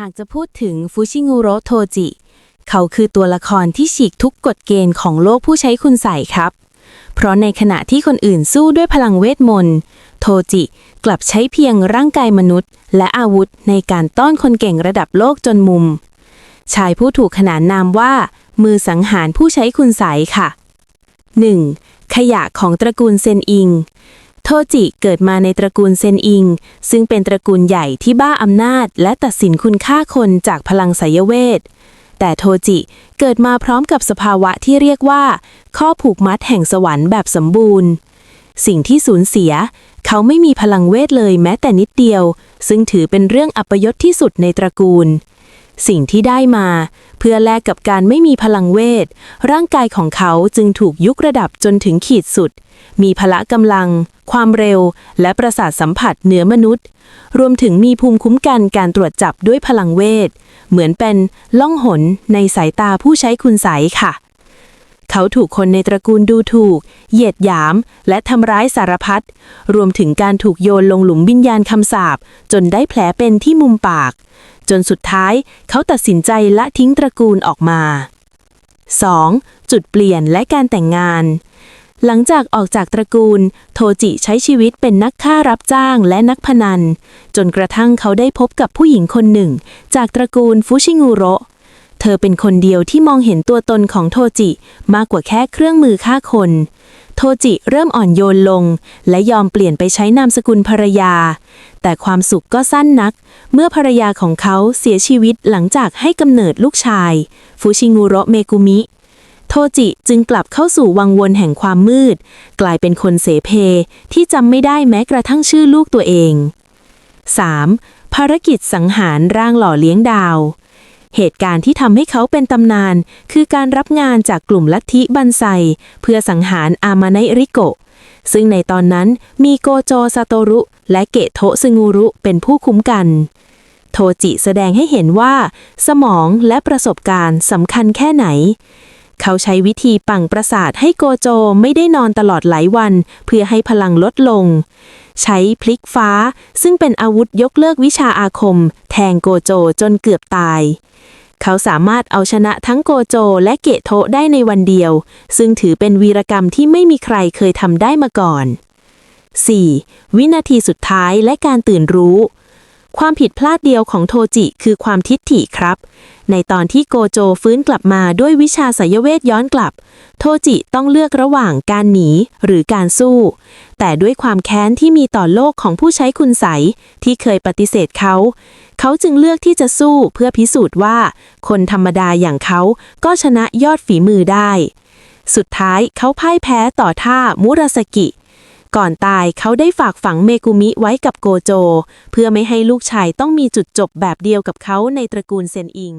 หากจะพูดถึงฟูชิงูโรโทจิ เขาคือตัวละครที่ฉีกทุกกฎเกณฑ์ของโลกผู้ใช้คุณใส่ครับ เพราะในขณะที่คนอื่นสู้ด้วยพลังเวทมนต์โทจิกลับใช้เพียงร่างกายมนุษย์ และอาวุธในการต้อนคนเก่งระดับโลกจนมุม ชายผู้ถูกขนานนามว่า มือสังหารผู้ใช้คุณใสค่ะ 1. ขยะของตระกูลเซนอิง โทจิเกิดมาในตระกูลเซนอิง ซึ่งเป็นตระกูลใหญ่ที่บ้าอำนาจ และตัดสินคุณค่าคนจากพลังไสยเวท แต่โทจิเกิดมาพร้อมกับสภาวะที่เรียกว่า ข้อผูกมัดแห่งสวรรค์แบบสมบูรณ์ สิ่งที่สูญเสีย เขาไม่มีพลังเวทเลยแม้แต่นิดเดียว ซึ่งถือเป็นเรื่องอัปยศที่สุดในตระกูล สิ่งที่ได้มา เพื่อแลกกับการไม่มีพลังเวท ร่างกายของเขาจึงถูกยุกระดับจนถึงขีดสุด มีพละกำลัง ความเร็ว และประสาทสัมผัสเหนือมนุษย์ รวมถึงมีภูมิคุ้มกันการตรวจจับด้วยพลังเวท เหมือนเป็นล่องหนในสายตาผู้ใช้คุณใสยค่ะ เขาถูกคนในตระกูลดูถูก เหยียดหยาม และทำร้ายสารพัด รวมถึงการถูกโยนลงหลุมวิญญาณคำสาปจนได้แผลเป็นที่มุมปาก จนสุดท้ายเขาตัดสินใจละทิ้งตระกูลออกมา 2. จุดเปลี่ยนและการแต่งงาน หลังจากออกจากตระกูล โทจิใช้ชีวิตเป็นนักฆ่ารับจ้างและนักพนัน จนกระทั่งเขาได้พบกับผู้หญิงคนหนึ่ง จากตระกูลฟุชิงูโรเธอเป็นคนเดียวที่มองเห็นตัวตนของโทจิมากกว่าแค่เครื่องมือฆ่าคน โทจิเริ่มอ่อนโยนลง และยอมเปลี่ยนไปใช้นามสกุลภรรยา แต่ความสุขก็สั้นนัก เมื่อภรรยาของเขาเสียชีวิตหลังจากให้กำเนิดลูกชายฟุชิงูโรเมกุมิ ทจิจึงกลับเข้าสู่วังวนแห่งความมืด กลายเป็นคนเสเพ ที่จำไม่ได้แม้กระทั่งชื่อลูกตัวเอง 3. ภารกิจสังหารร่างหล่อเลี้ยงดาว เหตุการณ์ที่ทำให้เขาเป็นตำนาน คือการรับงานจากกลุ่มลัทธิบันไซ เพื่อสังหารอามาไนริโกะ ซึ่งในตอนนั้นมีโกโจซาโตรุ และเกะโทซึงูรุเป็นผู้คุ้มกันโทจิแสดงให้เห็นว่า สมองและประสบการณ์สำคัญแค่ไหน เขาใช้วิธีปั่งประสาทให้โกโจไม่ได้นอนตลอดหลายวัน เพื่อให้พลังลดลง ใช้พลิกฟ้า ซึ่งเป็นอาวุธยกเลิกวิชาอาคม แทงโกโจจนเกือบตาย เขาสามารถเอาชนะทั้งโกโจและเกะโทะได้ในวันเดียว ซึ่งถือเป็นวีรกรรมที่ไม่มีใครเคยทำได้มาก่อน 4. วินาทีสุดท้ายและการตื่นรู้ ความผิดพลาดเดียวของโทจิคือความทิฏฐิครับ ในตอนที่โกโจฟื้นกลับมาด้วยวิชาสายเวทย้อนกลับ โทจิต้องเลือกระหว่างการหนีหรือการสู้ แต่ด้วยความแค้นที่มีต่อโลกของผู้ใช้คุณใสที่เคยปฏิเสธเขา เขาจึงเลือกที่จะสู้เพื่อพิสูจน์ว่า คนธรรมดาอย่างเขาก็ชนะยอดฝีมือได้ สุดท้ายเขาพ่ายแพ้ต่อท่ามุราสกิ ก่อนตายเขาได้ฝากฝังเมกุมิไว้กับโกโจ เพื่อไม่ให้ลูกชายต้องมีจุดจบแบบเดียวกับเขาในตระกูลเซนอิง